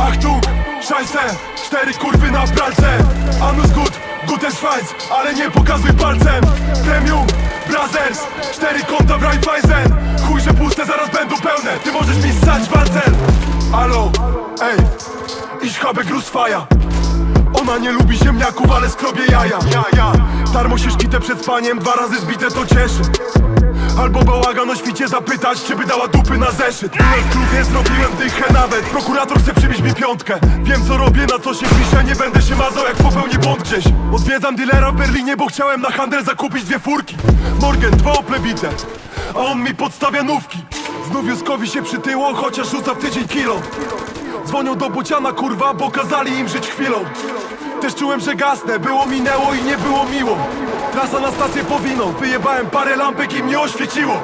Achtung, szajse, cztery kurwy na pralce. Anus gut, guten Schweiz, ale nie pokazuj palcem. Premium, Brothers, cztery konta w Raiffeisen. Chuj, że puste zaraz będą pełne, ty możesz mi ssać walcel Alo, ej, ich habe Grusfaja ona nie lubi ziemniaków, ale skrobie jaja. Ja, ja Darmo się szkite przed spaniem, dwa razy zbite to cieszy Albo bałagan o świcie zapytać, czy by dała dupy na zeszyt. Byłem w klubie, zrobiłem dychę nawet. Prokurator chce przybić mi piątkę. Wiem co robię, na co się piszę Nie będę się mazał jak popełnię błąd gdzieś. Odwiedzam dealera w Berlinie, bo chciałem na handel zakupić dwie furki. Morgan, dwa oplebite A on mi podstawia nówki Znów Juskowi się przytyło, chociaż rzuca w tydzień kilo. Dzwonią do Bociana kurwa, bo kazali im żyć chwilą. Też czułem, że gasnę, było minęło i nie było miło. Trasa na stację powiną, wyjebałem parę lampek i mnie oświeciło.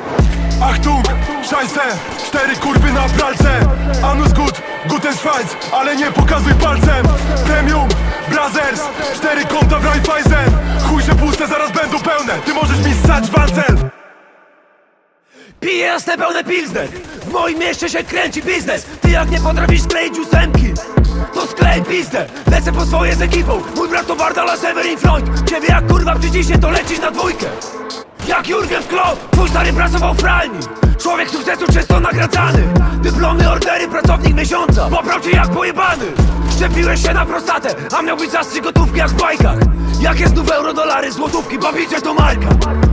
Achtung, szajse, cztery kurwy na pralce. Anus gut, guten Schweiz, ale nie pokazuj palcem. Premium, Brothers, cztery konta w Raiffeisen. Chuj, Piję jasne pełne pilsner W moim mieście się kręci biznes. Ty jak nie potrafisz skleić ósemki To sklej pizdę. Lecę po swoje z ekipą. Mój brat to Bardala Severin Freund. Ciebie jak kurwa przyciśnie to lecisz na dwójkę Jak Jurgen Klopp Twój stary pracował w pralni Człowiek sukcesu czysto nagradzany. Dyplomy, ordery, pracownik miesiąca. Popraw cię jak pojebany. Szczepiłeś się na prostatę A miał być zastrzyk gotówki jak w bajkach. Jak jest znów euro, dolary, złotówki Babicie to marka.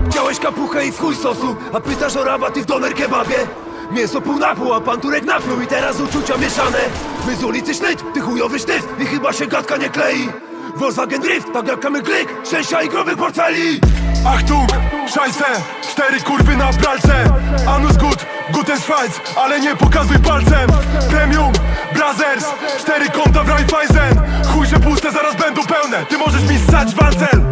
Chciałeś kapuchę i w chuj sosu A pytasz o rabaty w doner kebabie? Mięso pół na pół, a pan Turek napluł I teraz uczucia mieszane. My z ulicy sznyt, ty chujowy sztyw I chyba się gadka nie klei. Volkswagen Drift, tak jak kamy klik Szczęścia i growych portfeli Achtung, szajse, cztery kurwy na pralce. Anus gut, guten Schweiz, ale nie pokazuj palcem. Premium, Brothers, cztery konta w Raiffeisen. Chuj, że puste zaraz będą pełne, ty możesz mi ssać walcel